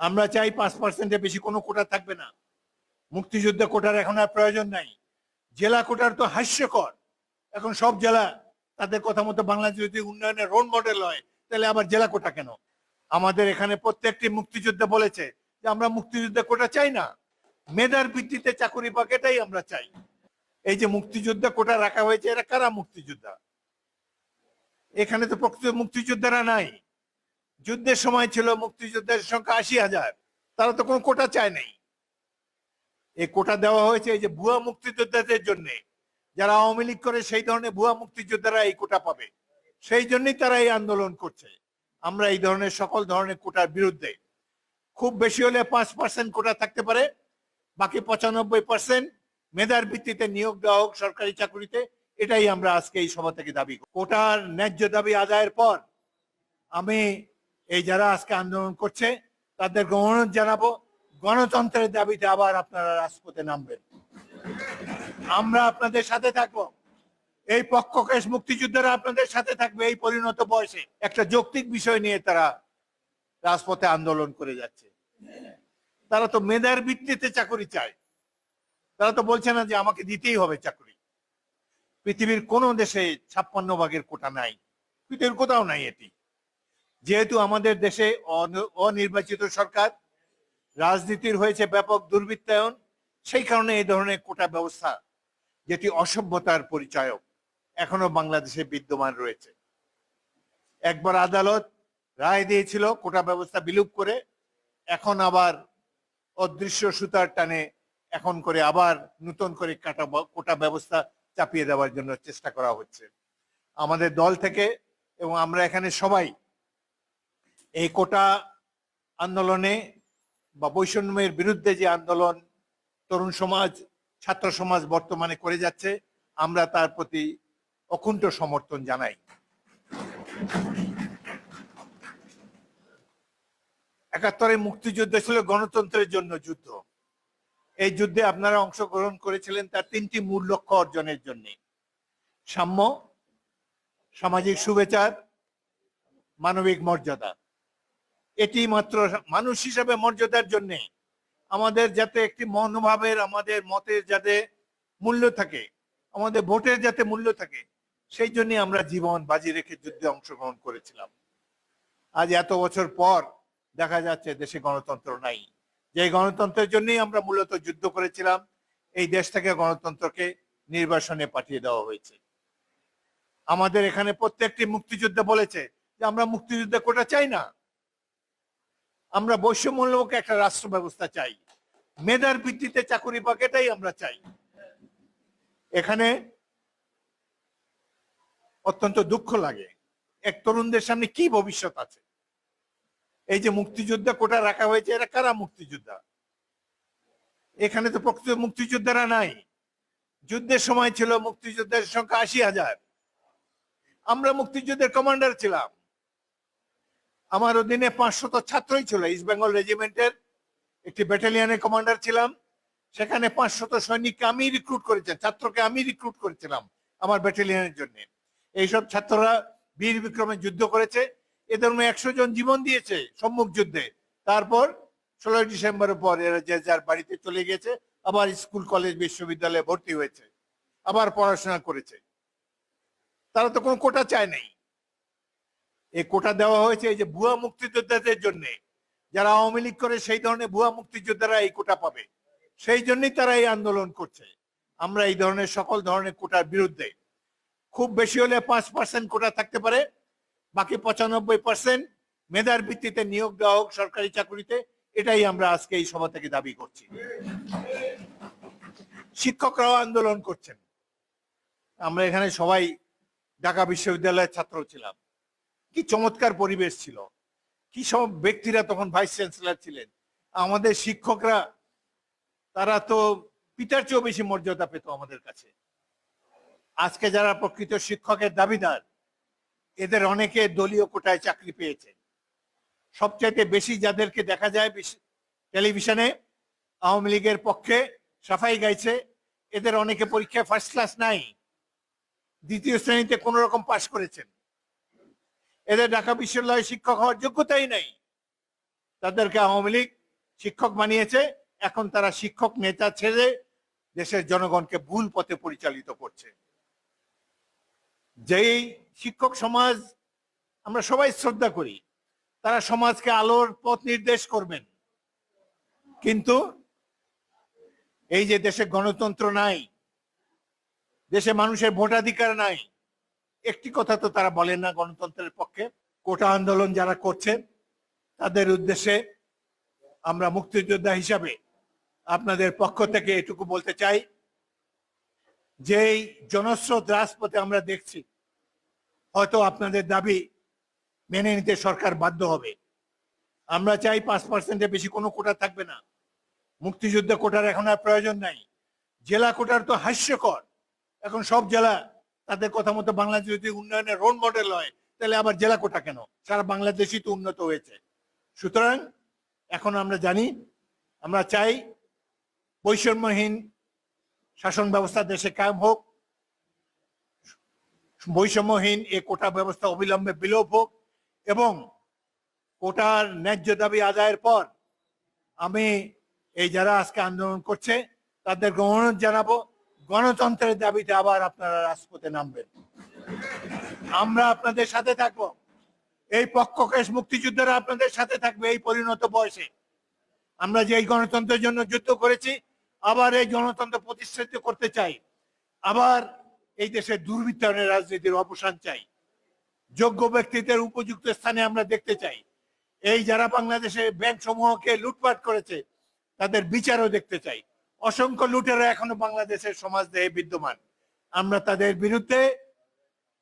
আমরা চাই পাঁচ পার্সেন্টের বেশি কোনো কোটা থাকবে না। মুক্তিযুদ্ধে কোটার এখন আর প্রয়োজন নাই। জেলা কোটার তো হাস্যকর। এখন সব জেলা তাদের কথা মতো বাংলাদেশ যদি উন্নয়নের রোল মডেল হয়, তাহলে আবার জেলা কোটা কেন? আমাদের এখানে প্রত্যেকটি মুক্তিযোদ্ধা বলেছে যে আমরা মুক্তিযুদ্ধে কোটা চাই না। মেধার ভিত্তিতে চাকরি পাক, এটাই আমরা চাই। এই যে মুক্তিযোদ্ধা কোটা রাখা হয়েছে, এরা কারা মুক্তিযোদ্ধা? এখানে তো প্রকৃত মুক্তিযোদ্ধারা নাই। যুদ্ধের সময় ছিল মুক্তিযোদ্ধার সংখ্যা আশি হাজার। তারা তো কোনো কোটা চায় নাই। এই কোটা দেওয়া হয়েছে এই যে ভুয়া মুক্তিযোদ্ধাদের জন্য। যারা আওয়ামী লীগ করে সেই ধরনের ভুয়া মুক্তিযোদ্ধারা এই কোটা পাবে। সেই জন্যই তারা এই আন্দোলন করছে। আমরা এই ধরনের সকল ধরনের কোটার বিরুদ্ধে। খুব বেশি হলে পাঁচ পার্সেন্ট কোটা থাকতে পারে। বাকি পঁচানব্বই পার্সেন্ট মেধার ভিত্তিতে নিয়োগ দেওয়া হোক সরকারি চাকরিতে, এটাই আমরা আজকে এই সভা থেকে দাবি। কোটার ন্যায্য দাবি আদায়ের পর আমি এই যারা আজকে আন্দোলন করছে তাদেরকে অনুরোধ জানাব। গণতন্ত্রের দাবিতে আবার আপনারা রাজপথে নামবেন। আমরা আপনাদের সাথে থাকব। এই পক্ষকেশ মুক্তিযোদ্ধারা আপনাদের সাথে থাকবে এই পরিণত বয়সে। একটা যৌক্তিক বিষয় নিয়ে তারা রাজপথে আন্দোলন করে যাচ্ছে। তারা তো মেধার ভিত্তিতে চাকরি চায়। তারা তো বলছে না যে আমাকে দিতেই হবে চাকরি। পৃথিবীর কোনো দেশে ছাপ্পান্ন ভাগের কোটা নাই। পৃথিবীর কোথাও নাই এটি। যেহেতু আমাদের দেশে অনির্বাচিত সরকার, রাজনীতির হয়েছে ব্যাপক দুর্বৃত্তায়ন, সেই কারণে এই ধরনের কোটা ব্যবস্থা, যেটি অসভ্যতার পরিচয়ক, এখনও বাংলাদেশে বিদ্যমান রয়েছে। একবার আদালত রায় দিয়েছিল কোটা ব্যবস্থা বিলুপ করে, এখন আবার অদৃশ্য সুতার টানে এখন করে আবার নতুন করে কাটা কোটা ব্যবস্থা চাপিয়ে দেওয়ার জন্য চেষ্টা করা হচ্ছে। আমাদের দল থেকে এবং আমরা এখানে সবাই এই কোটা আন্দোলনে বা বৈষম্যের বিরুদ্ধে যে আন্দোলন তরুণ সমাজ, ছাত্র সমাজ বর্তমানে করে যাচ্ছে, আমরা তার প্রতি অকুণ্ঠ সমর্থন জানাই। একাত্তরে মুক্তিযুদ্ধ ছিল গণতন্ত্রের জন্য যুদ্ধ। এই যুদ্ধে আপনারা অংশগ্রহণ করেছিলেন তার তিনটি মূল লক্ষ্য অর্জনের জন্য। সাম্য, সামাজিক শুভেচার মানবিক মর্যাদা। এটি মাত্র মানুষ হিসাবে মর্যাদার জন্য। আমাদের যাতে একটি মনোভাবের, আমাদের মতের যাতে মূল্য থাকে, আমাদের ভোটের যাতে মূল্য থাকে, সেই জন্য আমরা জীবন বাজি রেখে যুদ্ধে অংশগ্রহণ করেছিলাম। আজ এত বছর পর দেখা যাচ্ছে দেশে গণতন্ত্র নাই। যে গণতন্ত্রের জন্যই আমরা মূলত যুদ্ধ করেছিলাম, এই দেশ থেকে গণতন্ত্রকে নির্বাসনে পাঠিয়ে দেওয়া হয়েছে। আমাদের এখানে প্রত্যেকটি মুক্তিযুদ্ধ বলেছে যে, আমরা মুক্তিযুদ্ধ কোটা চাই না। আমরা বৈষম্যমূলক একটা রাষ্ট্র ব্যবস্থা চাই। মেধার ভিত্তিতে চাকরি পাক আমরা চাই। এখানে অত্যন্ত দুঃখ লাগে। এক তরুণদের সামনে কি ভবিষ্যৎ আছে? এই যে মুক্তিযোদ্ধা কোটা রাখা হয়েছে, এরা কারা মুক্তিযোদ্ধা? এখানে তো প্রকৃত মুক্তিযোদ্ধারা নাই। যুদ্ধের সময় ছিল মুক্তিযোদ্ধার সংখ্যা আশি হাজার। আমরা মুক্তিযুদ্ধের কমান্ডার ছিলাম। আমার অধীনে পাঁচশত ছাত্রই ছিল। ইস্ট বেঙ্গল রেজিমেন্টের একটি ব্যাটালিয়ানের কমান্ডার ছিলাম। সেখানে পাঁচশত সৈনিককে আমি রিক্রুট করেছিলাম, ছাত্রকে আমি রিক্রুট করেছিলাম আমার ব্যাটালিয়নের জন্য। এইসব ছাত্ররা বীর বিক্রমে যুদ্ধ করেছে। এদের মধ্যে একশো জন জীবন দিয়েছে সম্মুখ যুদ্ধে। তারপর ষোলোই ডিসেম্বরের পর এরা যে যার বাড়িতে চলে গেছে আবার স্কুল, কলেজ, বিশ্ববিদ্যালয়ে ভর্তি হয়েছে, আবার পড়াশোনা করেছে। তারা তো কোনো কোটা চায় নাই। এই কোটা দেওয়া হয়েছে এই যে ভুয়া মুক্তিযোদ্ধাদের জন্য। যারা আওয়ামী লীগ করে, সেই ধরনের ভুয়া মুক্তিযোদ্ধারা এই কোটা পাবে। সেই জন্যই তারা এই আন্দোলন করছে। আমরা এই ধরনের সকল ধরনের কোটার বিরুদ্ধে খুব বেশি হলে পাঁচ পার্সেন্ট কোটা থাকতে পারে, বাকি পঁচানব্বই পার্সেন্ট মেধার ভিত্তিতে নিয়োগ দেওয়া হোক সরকারি চাকরিতে, এটাই আমরা আজকে এই সভা থেকে দাবি করছি। শিক্ষকরাও আন্দোলন করছেন। আমরা এখানে সবাই ঢাকা বিশ্ববিদ্যালয়ের ছাত্র ছিলাম। কি চমৎকার পরিবেশ ছিল। কি সব ব্যক্তিরা তখন ভাইস চ্যান্সেলর ছিলেন। আমাদের শিক্ষকরা, তারা তো পিতার চেয়েও বেশি মর্যাদা পেত আমাদের কাছে। আজকে যারা প্রকৃত শিক্ষকের দাবিদার, এদের অনেকে দলীয় কোটায় চাকরি পেয়েছে। সবচাইতে বেশি যাদেরকে দেখা যায় টেলিভিশনে, আওয়ামী লীগের পক্ষে সাফাই গাইছে, এদের অনেকে পরীক্ষায় ফার্স্ট ক্লাস নাই, দ্বিতীয় শ্রেণীতে কোন রকম পাশ করেছেন। এদের ঢাকা বিশ্ববিদ্যালয়ে শিক্ষক হওয়ার যোগ্যতাই নাই। তাদেরকে আওয়ামী লীগ শিক্ষক বানিয়েছে। এখন তারা শিক্ষক নেতা ছেড়ে দেশের জনগণকে ভুল পথে পরিচালিত করছে। যেই শিক্ষক সমাজ আমরা সবাই শ্রদ্ধা করি, তারা সমাজকে আলোর পথ নির্দেশ করবেন। কিন্তু এই যে দেশে গণতন্ত্র নাই, দেশে মানুষের ভোটাধিকার নাই একটি কথা তো তারা বলেন না গণতন্ত্রের পক্ষে। কোটা আন্দোলন যারা করছেন তাদের উদ্দেশ্যে আমরা মুক্তিযোদ্ধা হিসাবে আপনাদের পক্ষ থেকে এটুকু বলতে চাই যে জনস্রোত রাজপথে আমরা দেখছি, হয়তো আপনাদের দাবি মেনে নিতে সরকার বাধ্য হবে। আমরা চাই পাঁচ পার্সেন্টের বেশি কোনো কোটা থাকবে না। মুক্তিযুদ্ধ কোটার এখন আর প্রয়োজন নাই। জেলা কোটার তো হাস্যকর। এখন সব জেলা তাদের কথা মতো বাংলাদেশ যদি উন্নয়নের রোল মডেল হয়, তাহলে আবার জেলা কোটা কেন? সারা বাংলাদেশই তো উন্নত হয়েছে। সুতরাং, এখন আমরা জানি, আমরা চাই বৈষম্যহীন শাসন ব্যবস্থা দেশে কায়েম হোক, বৈষম্যহীন এ কোটা ব্যবস্থা অবিলম্বে বিলোপ হোক, এবং কোটার ন্যায্য দাবি আদায়ের পর আমি এই যারা আজকে আন্দোলন করছে তাদেরকে অনুরোধ জানাব। গণতন্ত্রের দাবিতে আবার আপনারা রাজপথে নামবেন। আমরা আপনাদের সাথে থাকব। এই পক্ষকেশ মুক্তিযুদ্ধরা আপনাদের সাথে থাকবে এই পরিণত বয়সে। আমরা যে এই গণতন্ত্রের জন্য যুদ্ধ করেছি, আবার এই গণতন্ত্র প্রতিষ্ঠিত করতে চাই। আবার এই দেশের দুর্বৃত্তায়নের রাজনীতির অবসান চাই। যোগ্য ব্যক্তিদের উপযুক্ত স্থানে আমরা দেখতে চাই। এই যারা বাংলাদেশে ব্যাংক সমূহকে লুটপাট করেছে, তাদের বিচারও দেখতে চাই। অসংখ্য লুটেরা এখনও বাংলাদেশের সমাজ দেহে বিদ্যমান। আমরা তাদের বিরুদ্ধে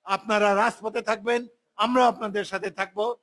আপনারা রাজপথে থাকবেন আমরা আপনাদের সাথে থাকব।